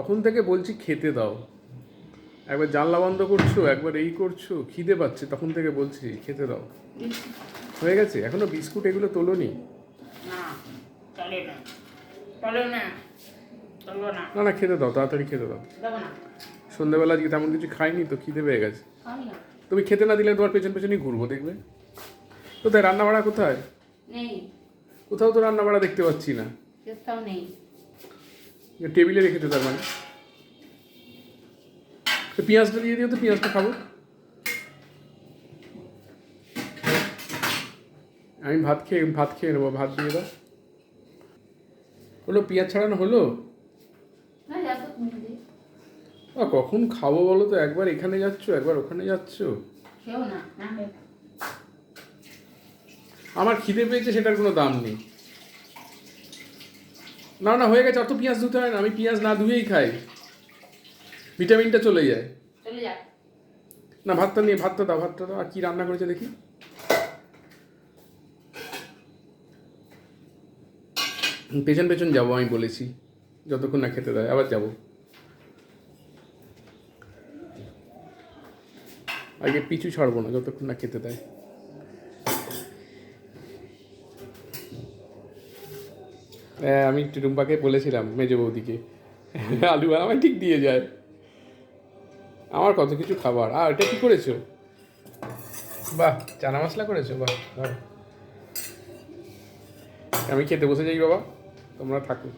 তখন থেকে বলছি খেতে দাও। একবার জানলা বন্ধ করছ একবার এই করছ খিদে পাচ্ছে তখন থেকে বলছি খেতে দাও। হয়ে গেছে? এখনও বিস্কুট এগুলো তোলোনি? না না। না খেতে দাও তাড়াতাড়ি খেতে দাও। সন্ধ্যাবেলা আজকে তেমন কিছু খাইনি তো খিদে পেয়ে গেছে। তুমি খেতে না দিলে তোমার পেছন পেছনই ঘুরবো দেখবে? কোথায় রান্না বাড়া কোথায় কোথাও তো রান্না বাড়া দেখতে পাচ্ছি না। নেই। টেবিলে রেখেছো তার মানে। পেঁয়াজটা দিয়ে দিও তো পেঁয়াজটা খাব। আমি ভাত খেয়ে ভাত খেয়ে নেব ভাত দিয়ে দাও। হলো পেঁয়াজ ছাড়ানো হলো? আ, কখন খাব বলো তো? একবার এখানে যাচ্ছ একবার ওখানে যাচ্ছ। আমার খিদে পেয়েছে সেটার কোনো দাম নেই। না না হয়ে গেছে অত পেঁয়াজ ধুতে হয় না আমি পেঁয়াজ না ধুয়েই খাই। ভিটামিনটা চলে যায়। না ভাতটা নিয়ে ভাতটা দাও ভাতটা দাও আর কি রান্না করেছে দেখি। পেছন পেছন যাব আমি বলেছি যতক্ষণ না খেতে দেয় আবার যাব। আগে পিছু ছাড়বো না যতক্ষণ না খেতে দেয়। হ্যাঁ আমি টুটুম্পাকে বলেছিলাম, মেজো বৌদিকে, আলু আমায় ঠিক দিয়ে যায় আমার কত কিছু খাবার। আর এটা কি করেছ? বাহ, চানা মশলা করেছ? বাহ আমি খেতে বসে যাই বাবা, তোমরা থাকো।